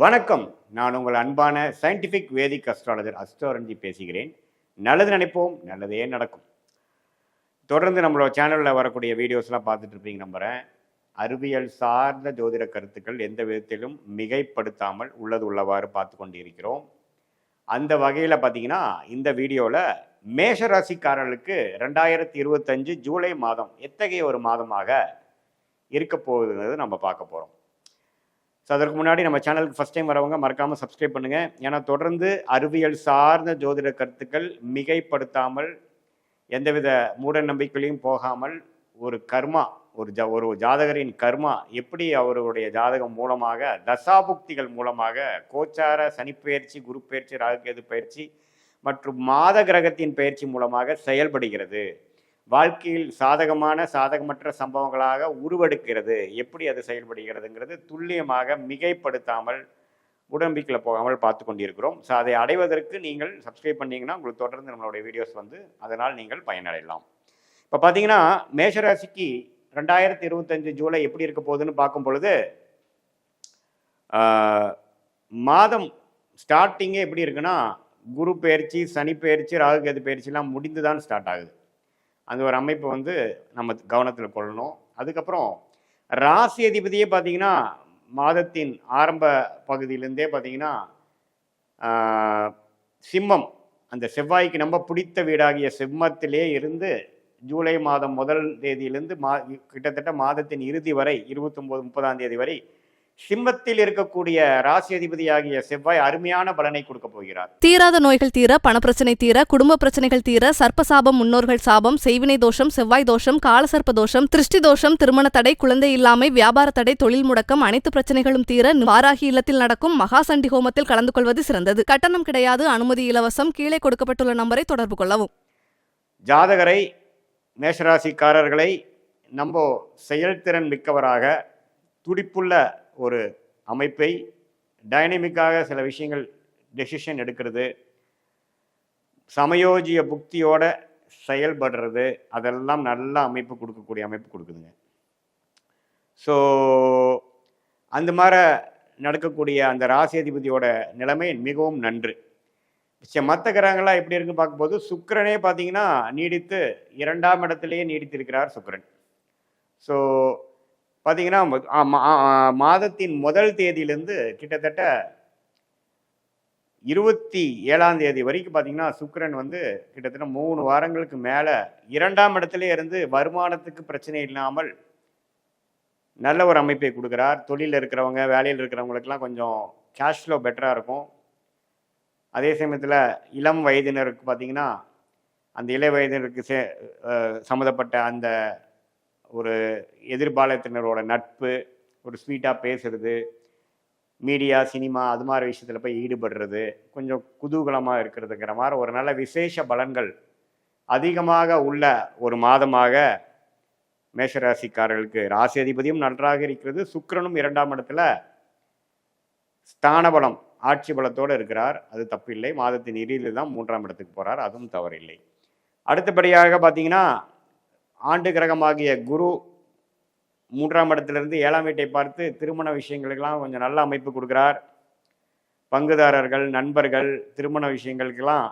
வணக்கம். நான் உங்கள் அன்பான சயின்டிஃபிக் வேதிக் அஸ்ட்ராலஜர் அஸ்ட்ரோரஞ்சி பேசுகிறேன். நல்லது நினைப்போம் நல்லதே நடக்கும். தொடர்ந்து நம்மளோட சேனலில் வரக்கூடிய வீடியோஸ்லாம் பார்த்துட்டு இருப்பீங்க நம்புகிறேன் அறிவியல் சார்ந்த ஜோதிட கருத்துக்கள் எந்த விதத்திலும் மிகைப்படுத்தாமல் உள்ளது உள்ளவாறு பார்த்து கொண்டு இருக்கிறோம் அந்த வகையில் பார்த்தீங்கன்னா இந்த வீடியோவில் மேஷராசிக்காரர்களுக்கு ரெண்டாயிரத்தி இருபத்தஞ்சு ஜூலை மாதம் எத்தகைய ஒரு மாதமாக இருக்க போகுதுங்கிறது நம்ம பார்க்க போகிறோம் ஸோ அதற்கு முன்னாடி நம்ம சேனலுக்கு ஃபஸ்ட் டைம் வரவங்க மறக்காமல் சப்ஸ்கிரைப் பண்ணுங்கள் ஏன்னா தொடர்ந்து அறிவியல் சார்ந்த ஜோதிட கருத்துக்கள் மிகைப்படுத்தாமல் எந்தவித மூட நம்பிக்கையிலையும் போகாமல் ஒரு கர்மா ஒரு ஜ ஒரு ஜாதகரின் கர்மா எப்படி அவருடைய ஜாதகம் மூலமாக தசாபுக்திகள் மூலமாக கோச்சார சனிப்பெயர்ச்சி குரு பயிற்சி ராகுகேது பயிற்சி மற்றும் மாத கிரகத்தின் பயிற்சி மூலமாக செயல்படுகிறது. வாழ்க்கையில் சாதகமான சாதகமற்ற சம்பவங்களாக உருவெடுக்கிறது. எப்படி அது செயல்படுகிறதுங்கிறது துல்லியமாக மிகைப்படுத்தாமல் உடம்பிக்கில் போகாமல் பார்த்து கொண்டிருக்கிறோம். ஸோ அதை அடைவதற்கு நீங்கள் சப்ஸ்கிரைப் பண்ணீங்கன்னா உங்களுக்கு தொடர்ந்து நம்மளுடைய வீடியோஸ் வந்து அதனால் நீங்கள் பயனடையலாம். இப்போ பார்த்தீங்கன்னா மேஷராசிக்கு ரெண்டாயிரத்தி இருபத்தஞ்சு ஜூலை எப்படி இருக்க போகுதுன்னு பார்க்கும் பொழுது மாதம் ஸ்டார்டிங்கே எப்படி இருக்குன்னா குரு பயிற்சி சனி பயிற்சி ராகுகேது பயிற்சிலாம் முடிந்து தான் ஸ்டார்ட் ஆகுது. அந்த ஒரு அமைப்பு வந்து நம்ம கவனத்தில் கொள்ளணும். அதுக்கப்புறம் ராசி அதிபதியே பார்த்தீங்கன்னா மாதத்தின் ஆரம்ப பகுதியிலேருந்தே பார்த்தீங்கன்னா சிம்மம் அந்த செவ்வாய்க்கு நம்ம பிடித்த வீடாகிய சிம்மத்திலே இருந்து ஜூலை மாதம் முதல் தேதியிலிருந்து மா கிட்டத்தட்ட மாதத்தின் இறுதி வரை இருபத்தொம்போது முப்பதாம் தேதி வரை சிம்மத்தில் இருக்கக்கூடிய ராசி அதிபதியாகிய செவ்வாய் அருமையான பலனை கொடுக்க போகிறார். தீராத நோய்கள் தீர பணப்பிரச்சனை தீர குடும்ப பிரச்சனைகள் தீர சர்ப்பசாபம் முன்னோர்கள் சாபம் செய்வினை தோஷம் செவ்வாய் தோஷம் காலசர்ப்ப தோஷம் திருஷ்டி தோஷம் திருமண தடை குழந்தை இல்லாமை வியாபார தடை தொழில் முடக்கம் அனைத்து பிரச்சனைகளும் தீர வாராகி இல்லத்தில் நடக்கும் மகா சண்டி ஹோமத்தில் கலந்து கொள்வது சிறந்தது. கட்டணம் கிடையாது அனுமதி இலவசம் கீழே கொடுக்கப்பட்டுள்ள நம்பரை தொடர்பு கொள்ளவும். ஜாதகரை மேஷராசிக்காரர்களை நம்ம செயல்திறன் மிக்கவராக துடிப்புள்ள ஒரு அமைப்பை டைனமிக்காக சில விஷயங்கள் டெசிஷன் எடுக்கிறது. சமயோஜிய புக்தியோட செயல்படுறது அதெல்லாம் நல்ல அமைப்பு கொடுக்கக்கூடிய அமைப்பு கொடுக்குதுங்க. ஸோ அந்த மாதிரி நடக்கக்கூடிய அந்த ராசி அதிபதியோட நிலைமை மிகவும் நன்று. மற்ற கிரகங்களாக எப்படி இருக்குன்னு பார்க்கும்போது சுக்கரனே பார்த்தீங்கன்னா நீடித்து இரண்டாம் இடத்துலையே நீடித்திருக்கிறார் சுக்கரன். ஸோ பார்த்தீங்கன்னா மாதத்தின் முதல் தேதியிலேருந்து கிட்டத்தட்ட இருபத்தி ஏழாம் தேதி வரைக்கும் பார்த்தீங்கன்னா சுக்கரன் வந்து கிட்டத்தட்ட மூணு வாரங்களுக்கு மேலே இரண்டாம் இடத்திலே இருந்து வருமானத்துக்கு பிரச்சனை இல்லாமல் நல்ல ஒரு அமைப்பை கொடுக்குறார். தொழிலில் இருக்கிறவங்க வேலையில் இருக்கிறவங்களுக்கெல்லாம் கொஞ்சம் கேஷ் ஃப்ளோ பெட்டராக இருக்கும். அதே சமயத்தில் இளம் வயதினருக்கு பார்த்தீங்கன்னா அந்த இள வயதினருக்கு சே சம்மந்தப்பட்ட அந்த ஒரு எதிர்பாலத்தினரோட நட்பு ஒரு ஸ்வீட்டாக பேசுறது மீடியா சினிமா அது மாதிரி விஷயத்தில் போய் ஈடுபடுறது கொஞ்சம் குதூகலமாக இருக்கிறதுங்கிற மாதிரி ஒரு நல்ல விசேஷ பலன்கள் அதிகமாக உள்ள ஒரு மாதமாக மேஷராசிக்காரர்களுக்கு ராசி அதிபதியும் நன்றாக இருக்கிறது. சுக்கிரனும் இரண்டாம் இடத்துல ஸ்தான பலம் ஆட்சி பலத்தோடு இருக்கிறார். அது தப்பில்லை. மாதத்தின் இறுதியில் தான் மூன்றாம் இடத்துக்கு போகிறார் அதுவும் தவறில்லை. அடுத்தபடியாக பார்த்தீங்கன்னா ஆண்டு கிரகமாகிய குரு மூன்றாம் இடத்திலிருந்து ஏழாம் வீட்டை பார்த்து திருமண விஷயங்களுக்கெல்லாம் கொஞ்சம் நல்ல அமைப்பு கொடுக்குறார். பங்குதாரர்கள் நண்பர்கள் திருமண விஷயங்களுக்கெல்லாம்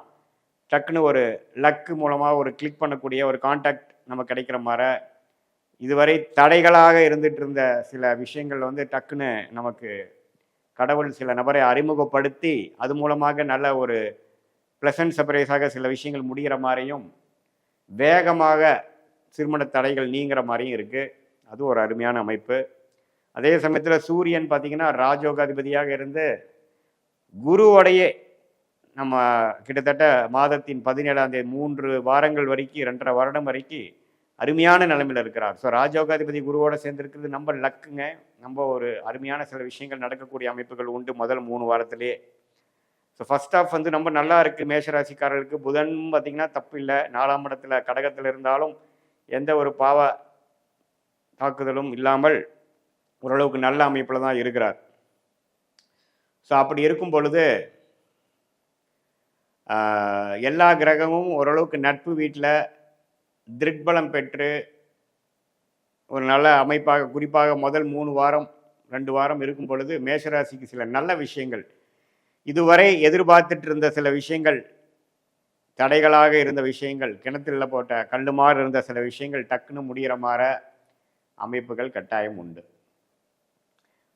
டக்குன்னு ஒரு லக்கு மூலமாக ஒரு கிளிக் பண்ணக்கூடிய ஒரு காண்டாக்ட் நம்ம கிடைக்கிற மாதிரி இதுவரை தடைகளாக இருந்துட்டு இருந்த சில விஷயங்கள் வந்து டக்குன்னு நமக்கு கடவுள் சில நபரை அறிமுகப்படுத்தி அது மூலமாக நல்ல ஒரு ப்ளசன்ட் சர்ப்ரைஸாக சில விஷயங்கள் முடிகிற மாதிரியும் வேகமாக திருமண தடைகள் நீங்கிற மாதிரியும் இருக்குது அது ஒரு அருமையான அமைப்பு. அதே சமயத்தில் சூரியன் பார்த்திங்கன்னா ராஜோகாதிபதியாக இருந்து குருவோடையே நம்ம கிட்டத்தட்ட மாதத்தின் பதினேழாம் தேதி மூன்று வாரங்கள் வரைக்கும் ரெண்டரை வருடம் வரைக்கும் அருமையான நிலைமையில் இருக்கிறார். ஸோ ராஜோகாதிபதி குருவோட சேர்ந்துருக்கிறது நம்ம லக்குங்க. நம்ம ஒரு அருமையான சில விஷயங்கள் நடக்கக்கூடிய அமைப்புகள் உண்டு முதல் மூணு வாரத்திலே. ஸோ ஃபர்ஸ்ட் ஆஃப் வந்து ரொம்ப நல்லா இருக்குது மேஷராசிக்காரர்களுக்கு புதன் பார்த்திங்கன்னா தப்பு இல்லை நாலாம் இடத்துல கடகத்தில் இருந்தாலும் எந்த ஒரு பாவ தாக்குதலும் இல்லாமல் ஓரளவுக்கு நல்ல அமைப்பில் தான் இருக்கிறார். ஸோ அப்படி இருக்கும் பொழுது எல்லா கிரகமும் ஓரளவுக்கு நட்பு வீட்டில் திருக்பலம் பெற்று ஒரு நல்ல அமைப்பாக குறிப்பாக முதல் மூணு வாரம் ரெண்டு வாரம் இருக்கும் பொழுது மேஷராசிக்கு சில நல்ல விஷயங்கள். இதுவரை எதிர்பார்த்துட்டு இருந்த சில விஷயங்கள் தடைகளாக இருந்த விஷயங்கள் கிணத்துல போட்ட கல்லுமாறு இருந்த சில விஷயங்கள் டக்குன்னு முடிகிற மாற அமைப்புகள் கட்டாயம் உண்டு.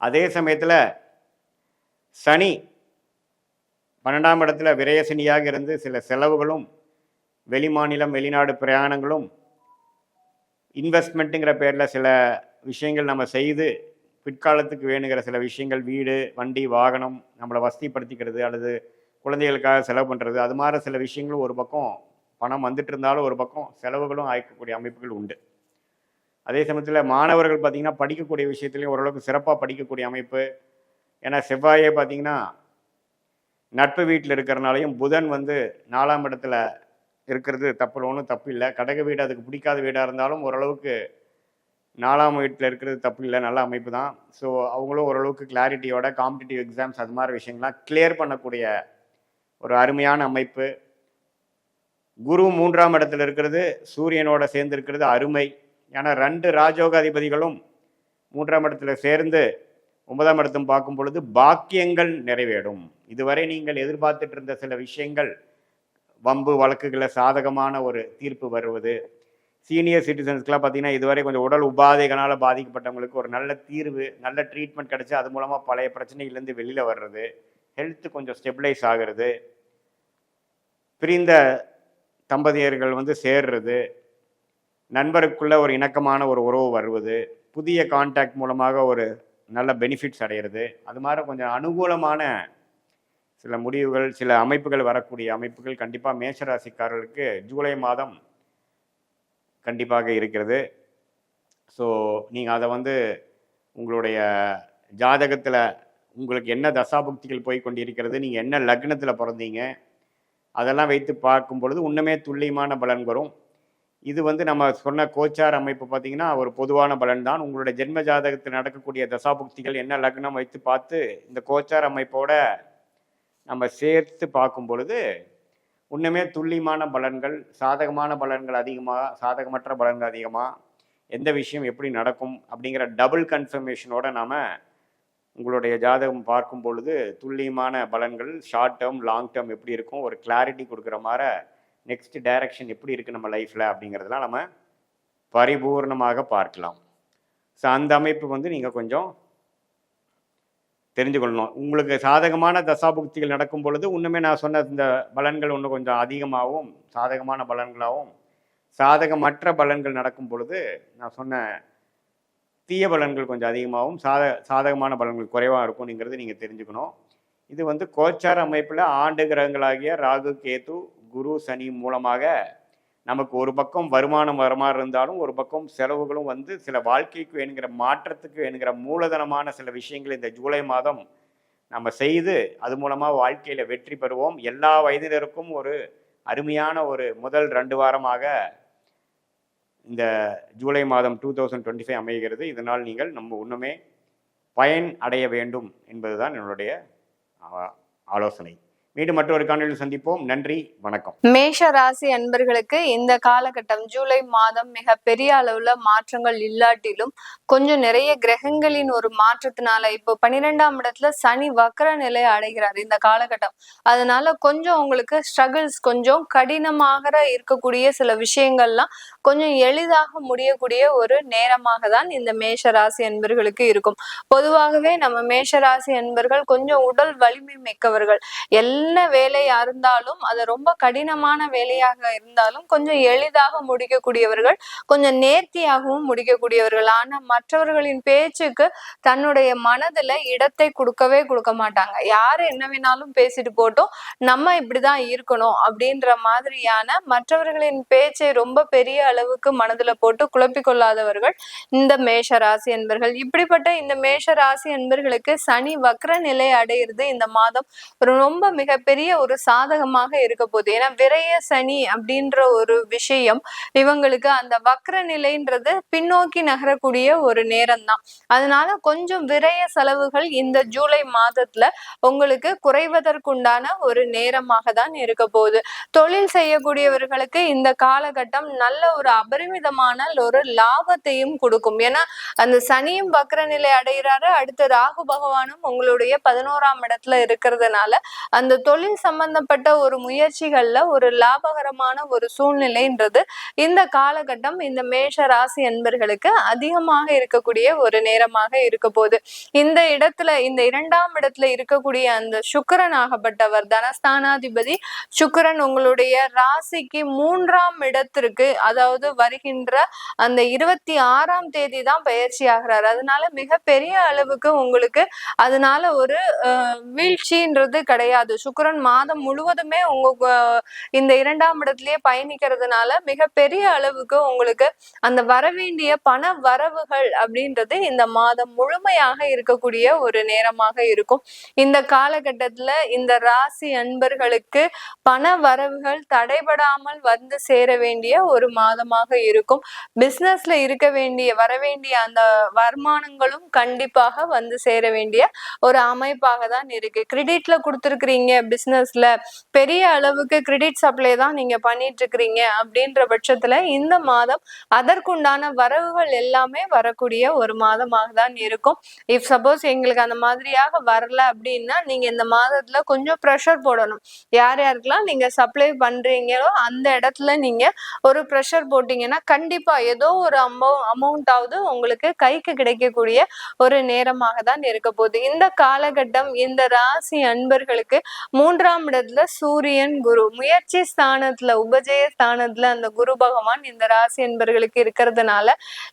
அதே சமயத்தில் சனி பன்னெண்டாம் இடத்துல விரயசனியாக இருந்து சில செலவுகளும் வெளிமாநிலம் வெளிநாடு பிரயாணங்களும் இன்வெஸ்ட்மெண்ட்டுங்கிற பேரில் சில விஷயங்கள் நம்ம செய்து பிற்காலத்துக்கு வேணுங்கிற சில விஷயங்கள் வீடு வண்டி வாகனம் நம்மளை வசதிப்படுத்திக்கிறது அல்லது குழந்தைகளுக்காக செலவு பண்ணுறது அது மாதிரி சில விஷயங்களும் ஒரு பக்கம் பணம் வந்துட்டு இருந்தாலும் ஒரு பக்கம் செலவுகளும் ஆயிக்கக்கூடிய அமைப்புகள் உண்டு. அதே சமயத்தில் மாணவர்கள் பார்த்திங்கன்னா படிக்கக்கூடிய விஷயத்துலையும் ஓரளவுக்கு சிறப்பாக படிக்கக்கூடிய அமைப்பு. ஏன்னா செவ்வாயே பார்த்திங்கன்னா நட்பு வீட்டில் இருக்கிறனாலையும் புதன் வந்து நாலாம் இடத்துல இருக்கிறது தப்பு ஒன்றும் தப்பு இல்லை. கடக வீடு அதுக்கு பிடிக்காத வீடாக இருந்தாலும் ஓரளவுக்கு நாலாம் வீட்டில் இருக்கிறது தப்பு இல்லை நல்ல அமைப்பு தான். ஸோ அவங்களும் ஓரளவுக்கு கிளாரிட்டியோட காம்படிட்டிவ் எக்ஸாம்ஸ் அது மாதிரி விஷயங்கள்லாம் கிளியர் பண்ணக்கூடிய ஒரு அருமையான அமைப்பு. குரு மூன்றாம் இடத்துல இருக்கிறது சூரியனோட சேர்ந்து இருக்கிறது அருமை. ஏன்னா ரெண்டு ராஜோக அதிபதிகளும் மூன்றாம் இடத்துல சேர்ந்து ஒன்பதாம் இடத்தும் பார்க்கும் பொழுது பாக்கியங்கள் நிறைவேறும். இதுவரை நீங்கள் எதிர்பார்த்துட்டு இருந்த சில விஷயங்கள் வம்பு வழக்குகளை சாதகமான ஒரு தீர்ப்பு வருவது. சீனியர் சிட்டிசன்ஸ்க்குலாம் பார்த்தீங்கன்னா இதுவரை கொஞ்சம் உடல் உபாதைகளால் பாதிக்கப்பட்டவங்களுக்கு ஒரு நல்ல தீர்வு நல்ல ட்ரீட்மெண்ட் கிடச்சி அது மூலமாக பழைய பிரச்சனைகள்லேருந்து வெளியில் வர்றது. ஹெல்த்து கொஞ்சம் ஸ்டெபிளைஸ் ஆகிறது. பிரிந்த தம்பதியர்கள் வந்து சேர்றது. நண்பருக்குள்ளே ஒரு இணக்கமான ஒரு உறவு வருவது. புதிய கான்டாக்ட் மூலமாக ஒரு நல்ல பெனிஃபிட்ஸ் அடையிறது. அது மாதிரி கொஞ்சம் அனுகூலமான சில முடிவுகள் சில அமைப்புகள் வரக்கூடிய அமைப்புகள் கண்டிப்பாக மேஷராசிக்காரர்களுக்கு ஜூலை மாதம் கண்டிப்பாக இருக்கிறது. ஸோ நீங்கள் அதை வந்து உங்களுடைய ஜாதகத்தில் உங்களுக்கு என்ன தசாபக்திகள் போய் கொண்டிருக்கிறது நீங்கள் என்ன லக்னத்தில் பிறந்தீங்க அதெல்லாம் வைத்து பார்க்கும் பொழுது இன்னுமே துல்லியமான பலன் வரும். இது வந்து நம்ம சொன்ன கோச்சார் அமைப்பு பார்த்தீங்கன்னா ஒரு பொதுவான பலன் தான். உங்களுடைய ஜென்ம ஜாதகத்தில் நடக்கக்கூடிய தசாபுக்திகள் என்ன லக்னம் வைத்து பார்த்து இந்த கோச்சார் அமைப்போட நம்ம சேர்த்து பார்க்கும் பொழுது இன்னுமே துல்லியமான பலன்கள் சாதகமான பலன்கள் அதிகமாக சாதகமற்ற பலன்கள் அதிகமாக எந்த விஷயம் எப்படி நடக்கும் அப்படிங்கிற டபுள் கன்ஃபர்மேஷனோட நாம் உங்களுடைய ஜாதகம் பார்க்கும் பொழுது துல்லியமான பலன்கள் ஷார்ட் டேர்ம் லாங் டேர்ம் எப்படி இருக்கும் ஒரு கிளாரிட்டி கொடுக்குற மாதிரி நெக்ஸ்ட் டைரக்ஷன் எப்படி இருக்குது நம்ம லைஃப்பில் அப்படிங்கிறதெல்லாம் நம்ம பரிபூர்ணமாக பார்க்கலாம். ஸோ அந்த அமைப்பு வந்து நீங்கள் கொஞ்சம் தெரிஞ்சு கொள்ளணும் உங்களுக்கு சாதகமான தசாபுக்திகள் நடக்கும் பொழுது இன்னுமே நான் சொன்ன இந்த பலன்கள் இன்னும் கொஞ்சம் அதிகமாகவும் சாதகமான பலன்களாகவும் சாதகமற்ற பலன்கள் நடக்கும் பொழுது நான் சொன்ன தீய பலன்கள் கொஞ்சம் அதிகமாகவும் சாத சாதகமான பலன்கள் குறைவாக இருக்கும்ங்கிறது நீங்கள் தெரிஞ்சுக்கணும். இது வந்து கோச்சார அமைப்பில் ஆண்டு கிரகங்களாகிய ராகு கேது குரு சனி மூலமாக நமக்கு ஒரு பக்கம் வருமானம் வர மாதிரி இருந்தாலும் ஒரு பக்கம் செலவுகளும் வந்து சில வாழ்க்கைக்கு வேணுங்கிற மாற்றத்துக்கு வேணுங்கிற மூலதனமான சில விஷயங்கள் இந்த ஜூலை மாதம் நம்ம செய்து அது மூலமாக வாழ்க்கையில் வெற்றி பெறுவோம். எல்லா வயதினருக்கும் ஒரு அருமையான ஒரு முதல் ரெண்டு வாரமாக இந்த ஜூலை மாதம் டூ தௌசண்ட் டுவெண்ட்டி ஃபைவ் அமைகிறது. இதனால் நீங்கள் நம்ம இன்னுமே பயன் அடைய வேண்டும் என்பதுதான் என்னுடைய ஆலோசனை. மீண்டும் மற்றொரு காணொலியில் சந்திப்போம். நன்றி வணக்கம். மேஷ ராசி அன்பர்களுக்கு இந்த காலகட்டம் ஜூலை மாதம் மிக பெரிய அளவுல மாற்றங்கள் இல்லாட்டிலும் கொஞ்சம் நிறைய கிரகங்களின் ஒரு மாற்றத்தினால இப்போ பன்னிரெண்டாம் இடத்துல சனி வக்கர நிலை அடைகிறார் இந்த காலகட்டம். அதனால கொஞ்சம் உங்களுக்கு ஸ்ட்ரகிள்ஸ் கொஞ்சம் கடினமாக இருக்கக்கூடிய சில விஷயங்கள்லாம் கொஞ்சம் எளிதாக முடியக்கூடிய ஒரு நேரமாக தான் இந்த மேஷ ராசி அன்பர்களுக்கு இருக்கும். பொதுவாகவே நம்ம மேஷ ராசி அன்பர்கள் கொஞ்சம் உடல் வலிமை மிக்கவர்கள். என்ன வேலையா இருந்தாலும் அது ரொம்ப கடினமான வேலையாக இருந்தாலும் கொஞ்சம் எளிதாக முடிக்கக்கூடியவர்கள் கொஞ்சம் நேர்த்தியாகவும் முடிக்கக்கூடியவர்கள். ஆனா மற்றவர்களின் பேச்சுக்கு தன்னுடைய மனதுல இடத்தை கொடுக்கவே கொடுக்க மாட்டாங்க. யாரு என்ன வேணாலும் பேசிட்டு போட்டோம் நம்ம இப்படிதான் இருக்கணும் அப்படின்ற மாதிரியான மற்றவர்களின் பேச்சை ரொம்ப பெரிய அளவுக்கு மனதுல போட்டு குழப்பிக்கொள்ளாதவர்கள் இந்த மேஷ ராசி என்பர்கள். இப்படிப்பட்ட இந்த மேஷ ராசி என்பர்களுக்கு சனி வக்ர நிலை அடையிறது இந்த மாதம் ரொம்ப மிக மிகப்பெரிய ஒரு சாதகமாக இருக்க போகுது. ஏன்னா விரய சனி அப்படின்ற ஒரு விஷயம் இவங்களுக்கு அந்த வக்ர நிலைன்றது பின்னோக்கி நகரக்கூடிய ஒரு நேரம் தான் அதனால கொஞ்சம் விரய செலவுகள் இந்த ஜூலை மாதத்துல உங்களுக்கு குறைவதற்குண்டான ஒரு நேரமாக தான் இருக்க போகுது. தொழில் செய்யக்கூடியவர்களுக்கு இந்த காலகட்டம் நல்ல ஒரு அபரிமிதமான ஒரு லாபத்தையும் கொடுக்கும். ஏன்னா அந்த சனியும் வக்ர நிலை அடைகிறாரு. அடுத்து ராகு பகவானும் உங்களுடைய பதினோராம் இடத்துல இருக்கிறதுனால அந்த தொழில் சம்பந்தப்பட்ட ஒரு முயற்சிகள்ல ஒரு லாபகரமான ஒரு சூழ்நிலைன்றது இந்த காலகட்டம். இந்த மேஷ ராசி என்பர்களுக்கு அதிகமாக இருக்கக்கூடிய ஒரு நேரமாக இருக்க போகுது. இந்த இடத்துல இந்த இரண்டாம் இடத்துல இருக்கக்கூடிய அந்த சுக்கிரன் ஆகப்பட்டவர் தனஸ்தானாதிபதி சுக்கரன் உங்களுடைய ராசிக்கு மூன்றாம் இடத்திற்கு அதாவது வருகின்ற அந்த இருபத்தி ஆறாம் தேதி தான் பயிற்சி ஆகிறார். அதனால மிகப்பெரிய அளவுக்கு உங்களுக்கு அதனால ஒரு வீழ்ச்சின்றது கிடையாது. சுக்கரன் மாதம் முழுவதுமே உங்க இந்த இரண்டாம் இடத்திலேயே பயணிக்கிறதுனால மிகப்பெரிய அளவுக்கு உங்களுக்கு அந்த வரவேண்டிய பண வரவுகள் அப்படின்றது இந்த மாதம் முழுமையாக இருக்கக்கூடிய ஒரு நேரமாக இருக்கும். இந்த காலகட்டத்துல இந்த ராசி அன்பர்களுக்கு பண வரவுகள் தடைபடாமல் வந்து சேர வேண்டிய ஒரு மாதமாக இருக்கும். பிசினஸ்ல இருக்க வேண்டிய வரவேண்டிய அந்த வருமானங்களும் கண்டிப்பாக வந்து சேர வேண்டிய ஒரு அமைப்பாக தான் இருக்கு. கிரெடிட்ல கொடுத்துருக்கிறீங்க பிசினஸ்ல பெரிய அளவுக்கு கிரெடிட் சப்ளை தான் நீங்க பண்ணிட்டு இருக்கிறீங்க அப்படின்ற பட்சத்துல இந்த மாதம் அதற்குண்டான வரவுகள் எல்லாமே வரக்கூடிய ஒரு மாதமாக தான் இருக்கும். இஃப் சப்போஸ் எங்களுக்கு அந்த மாதிரியாக வரல அப்படின்னா நீங்க இந்த மாதத்துல கொஞ்சம் ப்ரெஷர் போடணும். யார் யாருக்கெல்லாம் நீங்க சப்ளை பண்றீங்களோ அந்த இடத்துல நீங்க ஒரு ப்ரெஷர் போட்டீங்கன்னா கண்டிப்பா ஏதோ ஒரு அமௌ அமௌண்ட் ஆவது உங்களுக்கு கைக்கு கிடைக்கக்கூடிய ஒரு நேரமாக தான் இருக்க போகுது. இந்த காலகட்டம் இந்த ராசி அன்பர்களுக்கு மூன்றாம் இடத்துல சூரியன் குரு. முயற்சி ஸ்தானத்துல உபஜய ஸ்தானத்துல அந்த குரு பகவான் இந்த ராசி என்பர்களுக்கு இருக்கிறதுனால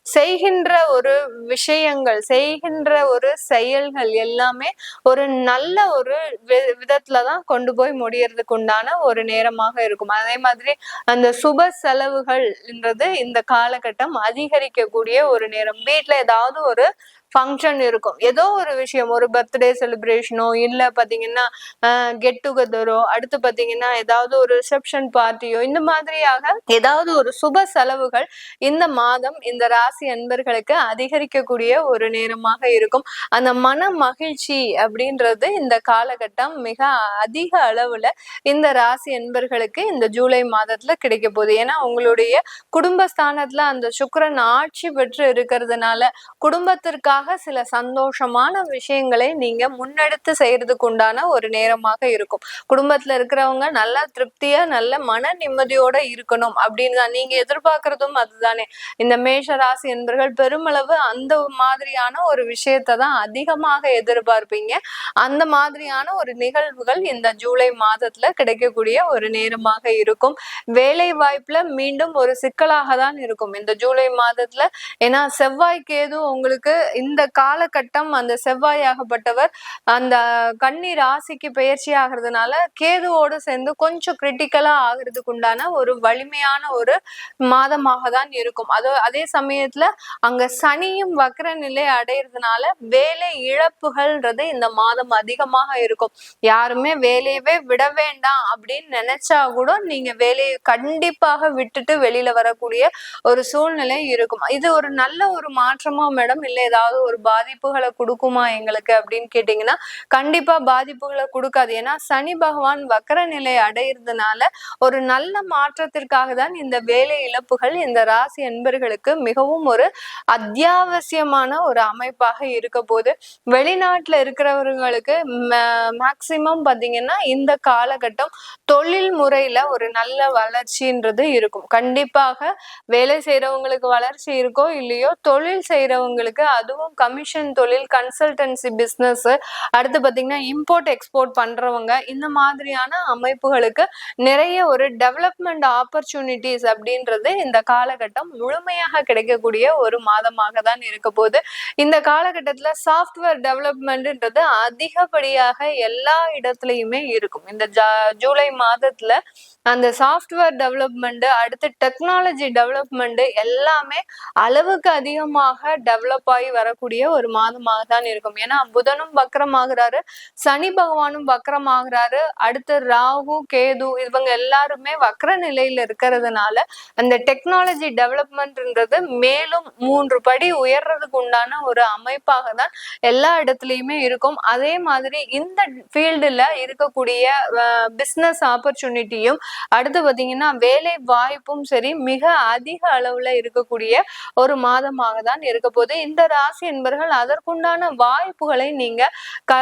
செய்கின்ற ஒரு விஷயங்கள் செய்கின்ற ஒரு செயல்கள் எல்லாமே ஒரு நல்ல ஒரு வி- விதத்துல தான் கொண்டு போய் முடியறதுக்கு உண்டான ஒரு நேரமாக இருக்கும். அதே மாதிரி அந்த சுப செலவுகள்ன்றது இந்த காலகட்டம் அதிகரிக்கக்கூடிய ஒரு நேரம். வீட்டுல ஏதாவது ஒரு ஃபங்க்ஷன் இருக்கும். ஏதோ ஒரு விஷயம் ஒரு பர்த்டே செலிப்ரேஷனோ இல்ல பாத்தீங்கன்னா கெட் டுகெதரோ அடுத்து பாத்தீங்கன்னா ஏதாவது ஒரு ரிசப்ஷன் பார்ட்டியோ இந்த மாதிரியாக ஏதாவது ஒரு சுப செலவுகள் இந்த மாதம் இந்த ராசி அன்பர்களுக்கு அதிகரிக்கக்கூடிய ஒரு நேரமாக இருக்கும். அந்த மன மகிழ்ச்சி அப்படின்றது இந்த காலகட்டம் மிக அதிக அளவுல இந்த ராசி அன்பர்களுக்கு இந்த ஜூலை மாதத்துல கிடைக்க போகுது. ஏன்னா உங்களுடைய குடும்பஸ்தானத்துல அந்த சுக்கரன் ஆட்சி பெற்று இருக்கிறதுனால குடும்பத்திற்காக சில சந்தோஷமான விஷயங்களை நீங்க முன்னெடுத்து செய்யறதுக்கு உண்டான ஒரு நேரமாக இருக்கும். குடும்பத்துல இருக்கிறவங்க நல்லா திருப்தியா நல்ல மன நிம்மதியோட இருக்கணும் அப்படின்னு தான் நீங்க எதிர்பார்க்கறதும் அதுதானே. இந்த மேஷ ராசி என்பர்கள் பெருமளவு அந்த மாதிரியான ஒரு விஷயத்தை தான் அதிகமாக எதிர்பார்ப்பீங்க. அந்த மாதிரியான ஒரு நிகழ்வுகள் இந்த ஜூலை மாதத்துல கிடைக்கக்கூடிய ஒரு நேரமாக இருக்கும். வேலை வாய்ப்புல மீண்டும் ஒரு சிக்கலாக தான் இருக்கும். இந்த ஜூலை மாதத்துல ஏன்னா செவ்வாய் கேது உங்களுக்கு இந்த காலகட்டம் அந்த செவ்வாயாகப்பட்டவர் அந்த கன்னி ராசிக்கு பயிற்சி ஆகிறதுனால கேதுவோடு சேர்ந்து கொஞ்சம் கிரிட்டிக்கலா ஆகிறதுக்கு உண்டான ஒரு வலிமையான ஒரு மாதமாக தான் இருக்கும். அது அதே சமயத்துல அங்க சனியும் வக்கர நிலை அடையிறதுனால வேலை இழப்புகள்ன்றது இந்த மாதம் அதிகமாக இருக்கும். யாருமே வேலையவே விட வேண்டாம் அப்படின்னு நினைச்சா கூட நீங்க வேலையை கண்டிப்பாக விட்டுட்டு வெளியில வரக்கூடிய ஒரு சூழ்நிலை இருக்கும். இது ஒரு நல்ல ஒரு மாற்றமா மேடம் இல்லை ஏதாவது ஒரு பாதிப்புகளை கொடுக்குமா எங்களுக்கு அப்படின்னு கேட்டீங்கன்னா கண்டிப்பா பாதிப்புகளை கொடுக்காது. ஏன்னா சனி பகவான் வக்கர நிலை அடையிறதுனால ஒரு நல்ல மாற்றத்திற்காக தான் இந்த வேலை இழப்புகள் இந்த ராசி என்பர்களுக்கு மிகவும் ஒரு அத்தியாவசியமான ஒரு அமைப்பாக இருக்க போது வெளிநாட்டுல இருக்கிறவர்களுக்கு மேக்சிமம் பாத்தீங்கன்னா இந்த காலகட்டம் தொழில் முறையில ஒரு நல்ல வளர்ச்சின்றது இருக்கும். கண்டிப்பாக வேலை செய்யறவங்களுக்கு வளர்ச்சி இருக்கோ இல்லையோ தொழில் செய்யறவங்களுக்கு அதுவும் கமிஷன் தொழில் கன்சல்டன்சி பிஸ்னஸ் அடுத்து பார்த்தீங்கன்னா இம்போர்ட் எக்ஸ்போர்ட் பண்றவங்க இந்த மாதிரியான அமைப்புகளுக்கு நிறைய ஒரு டெவலப்மெண்ட் ஆப்பர்ச்சுனிட்டிஸ் அப்படின்றது இந்த காலகட்டம் முழுமையாக கிடைக்கக்கூடிய ஒரு மாதமாக தான் இருக்க போகுது. இந்த காலகட்டத்தில் சாஃப்ட்வேர் டெவலப்மெண்ட்ன்றது அதிகப்படியாக எல்லா இடத்துலையுமே இருக்கும். இந்த ஜா- ஜூலை மாதத்துல அந்த சாஃப்ட்வேர் டெவலப்மெண்ட் அடுத்து டெக்னாலஜி டெவலப்மெண்ட் எல்லாமே அளவுக்கு அதிகமாக டெவலப் ஆகி வரக்கூடிய ஒரு மாதமாக தான் இருக்கும். ஏன்னா புதனும் வக்கரமாகிறாரு சனி பகவானும் வக்கரமாகிறாரு அடுத்து ராகு கேது இவங்க எல்லாருமே வக்கர நிலையில இருக்கிறதுனால அந்த டெக்னாலஜி டெவலப்மெண்ட்ன்றது மேலும் மூன்று படி உயர்றதுக்கு உண்டான ஒரு அமைப்பாக தான் எல்லா இடத்துலையுமே இருக்கும். அதே மாதிரி இந்த ஃபீல்டில் இருக்கக்கூடிய பிஸ்னஸ் ஆப்பர்ச்சுனிட்டியும் அடுத்து பார்த்தீங்கன்னா வேலை வாய்ப்பும் சரி மிக அதிக அளவுல இருக்கக்கூடிய ஒரு மாதமாக தான் இருக்க போகுது. இந்த ராசி என்பர்கள் அதற்குண்டான வாய்ப்புகளை நீங்க க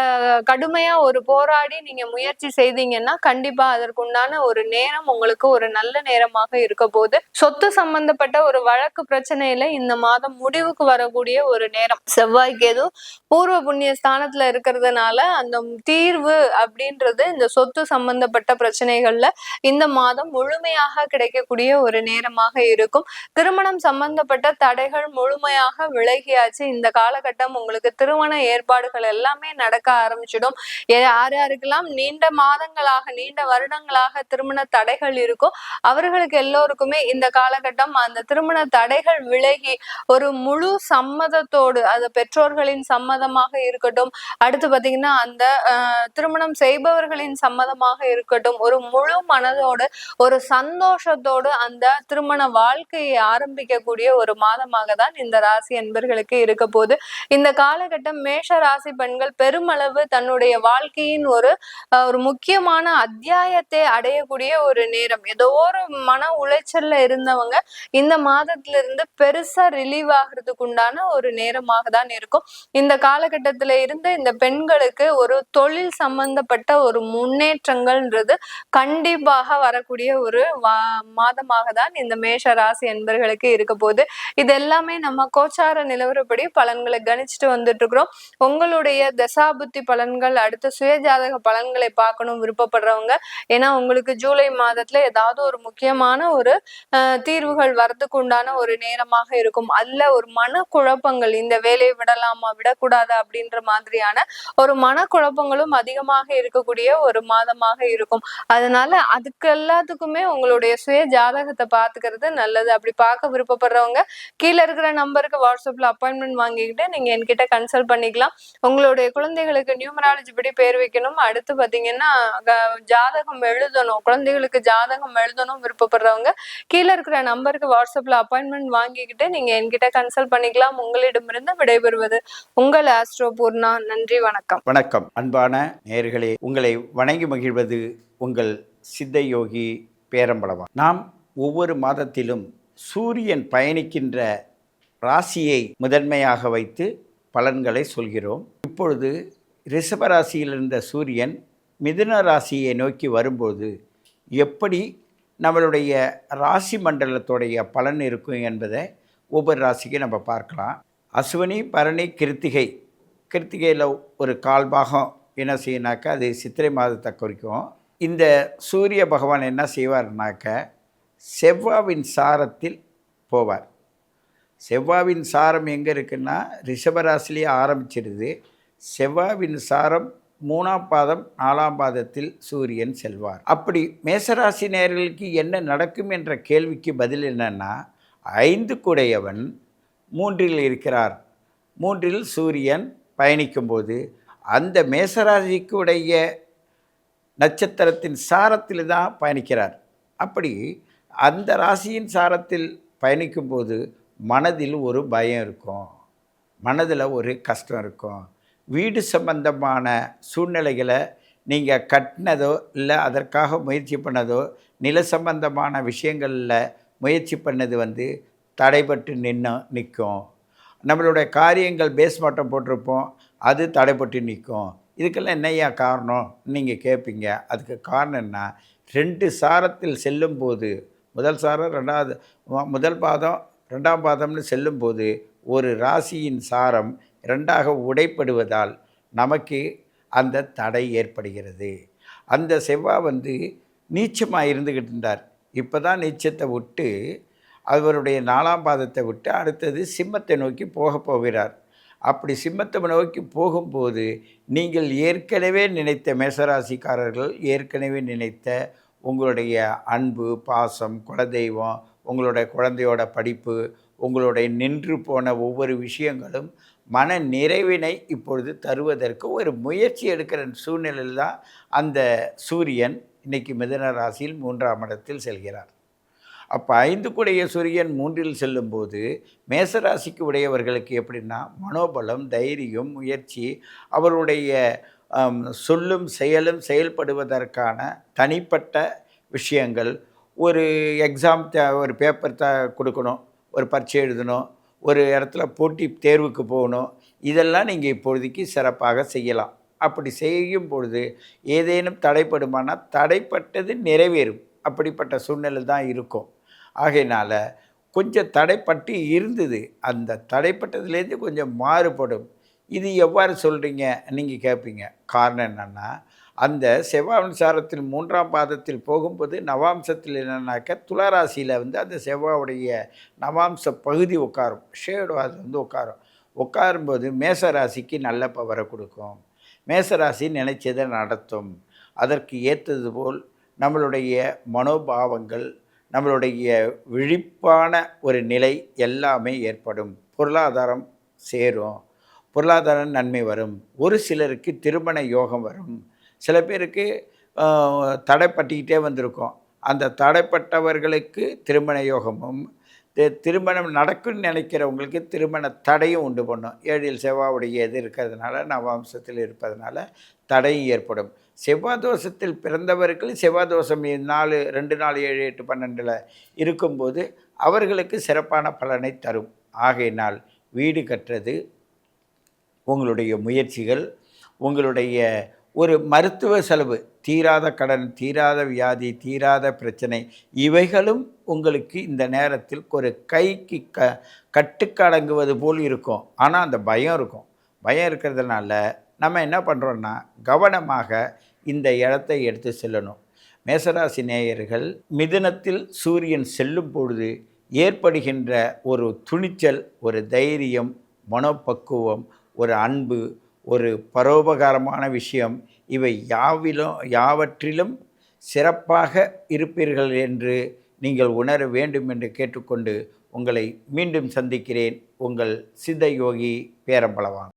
கடுமையா ஒரு போராடி நீங்க முயற்சி செய்தீங்கன்னா கண்டிப்பா அதற்குண்டான ஒரு நேரம் உங்களுக்கு ஒரு நல்ல நேரமாக இருக்க போகுது. சொத்து சம்பந்தப்பட்ட ஒரு வழக்கு பிரச்சனையில இந்த மாதம் முடிவுக்கு வரக்கூடிய ஒரு நேரம். செவ்வாய் கேது பூர்வ புண்ணிய ஸ்தானத்துல இருக்கிறதுனால அந்த தீர்வு அப்படின்றது இந்த சொத்து சம்பந்தப்பட்ட பிரச்சனைகள்ல இந்த மாதம் முழுமையாக கிடைக்கக்கூடிய ஒரு நேரமாக இருக்கும். திருமணம் சம்பந்தப்பட்ட தடைகள் முழுமையாக விலகியாச்சு. இந்த காலகட்டம் உங்களுக்கு திருமண ஏற்பாடுகள் எல்லாமே நடக்க ஆரம்பிச்சிடும். யார் யாருக்கெல்லாம் நீண்ட மாதங்களாக நீண்ட வருடங்களாக திருமண தடைகள் இருக்கோ அவர்களுக்கு எல்லோருக்குமே இந்த காலகட்டம் அந்த திருமண தடைகள் விலகி ஒரு முழு சம்மதத்தோடு அது பெற்றோர்களின் சம்மதமாக இருக்கட்டும் அடுத்து பாத்தீங்கன்னா அந்த திருமணம் செய்பவர்களின் சம்மதமாக இருக்கட்டும் ஒரு முழு மனதோடு ஒரு சந்தோஷத்தோடு அந்த திருமண வாழ்க்கையை ஆரம்பிக்கக்கூடிய ஒரு மாதமாக தான் இந்த ராசி என்பர்களுக்கு இருக்க போகுது. இந்த காலகட்டம் மேஷ ராசி பெண்கள் பெருமளவு தன்னுடைய வாழ்க்கையின் ஒரு ஒரு முக்கியமான அத்தியாயத்தை அடையக்கூடிய ஒரு நேரம். ஏதோ ஒரு மன உளைச்சல்ல இருந்தவங்க இந்த மாதத்துல இருந்து பெருசா ரிலீவ் ஆகிறதுக்கு உண்டான ஒரு நேரமாக தான் இருக்கும். இந்த காலகட்டத்துல இருந்து இந்த பெண்களுக்கு ஒரு தொழில் சம்பந்தப்பட்ட ஒரு முன்னேற்றங்கள்ன்றது கண்டிப்பாக வரக்கூடிய ஒரு மாதமாக தான் இந்த மேஷ ராசி என்பர்களுக்கு இருக்க போகுது இது எல்லாமே நம்ம கோச்சார நிலவரப்படி பலன்களை கணிச்சுட்டு வந்துட்டு இருக்கிறோம் உங்களுடைய தசாபுத்தி பலன்கள் அடுத்த சுயஜாதக பலன்களை பார்க்கணும் விருப்பப்படுறவங்க. ஏன்னா உங்களுக்கு ஜூலை மாதத்துல ஏதாவது ஒரு முக்கியமான ஒரு தீர்வுகள் வரதுக்கு உண்டான ஒரு நேரமாக இருக்கும். அல்ல ஒரு மன குழப்பங்கள் இந்த வேலையை விடலாமா விடக்கூடாதா அப்படின்ற மாதிரியான ஒரு மன குழப்பங்களும் அதிகமாக இருக்கக்கூடிய ஒரு மாதமாக இருக்கும். அதனால அதுக்கு எல்லாத்துக்குமே உங்களுடைய சுய ஜாதகத்தை பார்த்துக்கிறது நல்லது. அப்படி பார்க்க விருப்பப்படுறவங்க கீழே இருக்கிற நம்பருக்கு வாட்ஸ்அப்ல அப்பாயின்மெண்ட் வாங்கிக்கிட்டு நீங்க என்கிட்ட கன்சல்ட் பண்ணிக்கலாம். உங்களுடைய குழந்தைகளுக்கு நியூமராலஜி படி பேர் வைக்கணும். அடுத்து பாத்தீங்கன்னா ஜாதகம் எழுதணும். குழந்தைகளுக்கு ஜாதகம் எழுதணும் விருப்பப்படுறவங்க கீழே இருக்கிற நம்பருக்கு வாட்ஸ்அப்ல அப்பாயின்மெண்ட் வாங்கிக்கிட்டு நீங்க என்கிட்ட கன்சல்ட் பண்ணிக்கலாம். உங்களிடமிருந்து விடைபெறுவது உங்கள் ஆஸ்ட்ரோ பூர்ணா. நன்றி வணக்கம். வணக்கம். அன்பான நேர்களே உங்களை வணங்கி மகிழ்வது உங்கள் சித்தயோகி பேரம்பலவா நாம் ஒவ்வொரு மாதத்திலும் சூரியன் பயணிக்கின்ற ராசியை முதன்மையாக வைத்து பலன்களை சொல்கிறோம். இப்பொழுது ரிஷபராசியில் இருந்த சூரியன் மிதுன ராசியை நோக்கி வரும்போது எப்படி நம்மளுடைய ராசி மண்டலத்துடைய பலன் இருக்கும் என்பதை ஒவ்வொரு ராசிக்கு நம்ம பார்க்கலாம். அஸ்வினி பரணி கிருத்திகை. கிருத்திகையில் ஒரு கால் பாகம் என்ன செய்யணாக்கா அது சித்திரை மாதத்தை குறிக்கும். இந்த சூரிய பகவான் என்ன செய்வார்னாக்க செவ்வாவின் சாரத்தில் போவார். செவ்வாவின் சாரம் எங்கே இருக்குன்னா ரிஷபராசிலேயே ஆரம்பிச்சிடுது செவ்வாவின் சாரம் மூணாம் பாதம் நாலாம் பாதத்தில் சூரியன் செல்வார். அப்படி மேசராசி நேர்களுக்கு என்ன நடக்கும் என்ற கேள்விக்கு பதில் என்னன்னா ஐந்து குடையவன் மூன்றில் இருக்கிறார். மூன்றில் சூரியன் பயணிக்கும்போது அந்த மேசராசிக்குடைய நட்சத்திரத்தின் சாரத்தில் தான் பயணிக்கிறார். அப்படி அந்த ராசியின் சாரத்தில் பயணிக்கும்போது மனதில் ஒரு பயம் இருக்கும். மனதில் ஒரு கஷ்டம் இருக்கும். வீடு சம்பந்தமான சூழ்நிலைகளை நீங்கள் கட்டினதோ இல்லை அதற்காக முயற்சி பண்ணதோ நில சம்பந்தமான விஷயங்களில் முயற்சி பண்ணது வந்து தடைபட்டு நின்று நிற்கும். நம்மளுடைய காரியங்கள் பேஸ் மாட்டம் போட்டிருப்போம். அது தடைப்பட்டு நிற்கும். இதுக்கெல்லாம் என்னையா காரணம்? நீங்கள் கேட்பீங்க அதுக்கு காரணம் என்ன? ரெண்டு சாரத்தில் செல்லும்போது முதல் சாரம் ரெண்டாவது முதல் பாதம் ரெண்டாம் பாதம்னு செல்லும்போது ஒரு ராசியின் சாரம் ரெண்டாக உடைப்படுவதால் நமக்கு அந்த தடை ஏற்படுகிறது. அந்த செவ்வாய் வந்து நீச்சமாக இருந்துக்கிட்டு இருந்தார். இப்போ தான் நீச்சத்தை விட்டு அவருடைய நாலாம் பாதத்தை விட்டு அடுத்தது சிம்மத்தை நோக்கி போக போகிறார். அப்படி சிம்மத்தை நோக்கி போகும்போது நீங்கள் ஏற்கனவே நினைத்த மேசராசிக்காரர்கள் ஏற்கனவே நினைத்த உங்களுடைய அன்பு பாசம் குலதெய்வம் உங்களுடைய குழந்தையோட படிப்பு உங்களுடைய நின்று போன ஒவ்வொரு விஷயங்களும் மன நிறைவினை இப்பொழுது தருவதற்கு ஒரு முயற்சி எடுக்கிற சூழ்நிலையில் தான் அந்த சூரியன் இன்னைக்கு மிதன ராசியில் மூன்றாம் இடத்தில் செல்கிறார். அப்போ ஐந்து கூடைய சூரியன் மூன்றில் செல்லும்போது மேசராசிக்கு உடையவர்களுக்கு எப்படின்னா மனோபலம் தைரியம் முயற்சி அவருடைய சொல்லும் செயலும் செயல்படுவதற்கான தனிப்பட்ட விஷயங்கள். ஒரு எக்ஸாம் த ஒரு பேப்பர் த கொடுக்கணும் ஒரு பரீட்சை எழுதணும் ஒரு இடத்துல போட்டி தேர்வுக்கு போகணும். இதெல்லாம் நீங்கள் இப்பொழுதைக்கு சிறப்பாக செய்யலாம். அப்படி செய்யும் பொழுது ஏதேனும் தடைப்படுமானால் தடைப்பட்டது நிறைவேறும். அப்படிப்பட்ட சூழ்நிலை தான் இருக்கும். ஆகையினால் கொஞ்சம் தடைப்பட்டு இருந்தது. அந்த தடைப்பட்டதுலேருந்து கொஞ்சம் மாறுபடும். இது எவ்வாறு சொல்கிறீங்க நீங்கள் கேட்பீங்க காரணம் என்னென்னா அந்த செவ்வாய்சாரத்தில் மூன்றாம் பாதத்தில் போகும்போது நவாம்சத்தில் என்னன்னாக்க துளாராசியில் வந்து அந்த செவ்வாவுடைய நவாம்ச பகுதி உட்காரும். ஷேடு அது வந்து உட்காரும். உட்காரும்போது மேச ராசிக்கு நல்ல பவரை கொடுக்கும். மேசராசி நினைச்சதை நடத்தும். அதற்கு ஏற்றது போல் நம்மளுடைய மனோபாவங்கள் நம்மளுடைய விழிப்பான ஒரு நிலை எல்லாமே ஏற்படும். பொருளாதாரம் சேரும். பொருளாதார நன்மை வரும். ஒரு சிலருக்கு திருமண யோகம் வரும். சில பேருக்கு தடைப்பட்டுக்கிட்டே வந்திருக்கோம். அந்த தடைப்பட்டவர்களுக்கு திருமண யோகமும் திருமணம் நடக்கும்னு நினைக்கிறவங்களுக்கு திருமண தடையும் உண்டு பண்ணும். ஏழில் செவ்வாவுடைய இது இருக்கிறதுனால நவாம்சத்தில் இருப்பதனால தடையும் ஏற்படும். செவ்வாய் தோஷத்தில் பிறந்தவர்கள் செவ்வாய் தோஷம் நாலு ரெண்டு நாலு ஏழு எட்டு பன்னெண்டில் இருக்கும்போது அவர்களுக்கு சிறப்பான பலனை தரும். ஆகையினால் வீடு கட்டுறது உங்களுடைய முயற்சிகள் உங்களுடைய ஒரு மருத்துவ செலவு தீராத கடன் தீராத வியாதி தீராத பிரச்சனை இவைகளும் உங்களுக்கு இந்த நேரத்தில் ஒரு கைக்கு க கட்டுக்கடங்குவது போல் இருக்கும். ஆனால் அந்த பயம் இருக்கும். பயம் இருக்கிறதுனால நம்ம என்ன பண்ணுறோன்னா கவனமாக இந்த இடத்தை எடுத்து செல்லணும். மேசராசி நேயர்கள் மிதுனத்தில் சூரியன் செல்லும் பொழுது ஏற்படுகின்ற ஒரு துணிச்சல் ஒரு தைரியம் மனோபக்குவம் ஒரு அன்பு ஒரு பரோபகாரமான விஷயம் இவை யாவிலும் யாவற்றிலும் சிறப்பாக இருப்பீர்கள் என்று நீங்கள் உணர வேண்டும் என்று கேட்டுக்கொண்டு உங்களை மீண்டும் சந்திக்கிறேன். உங்கள் சித்த யோகி பேரம்பளவான்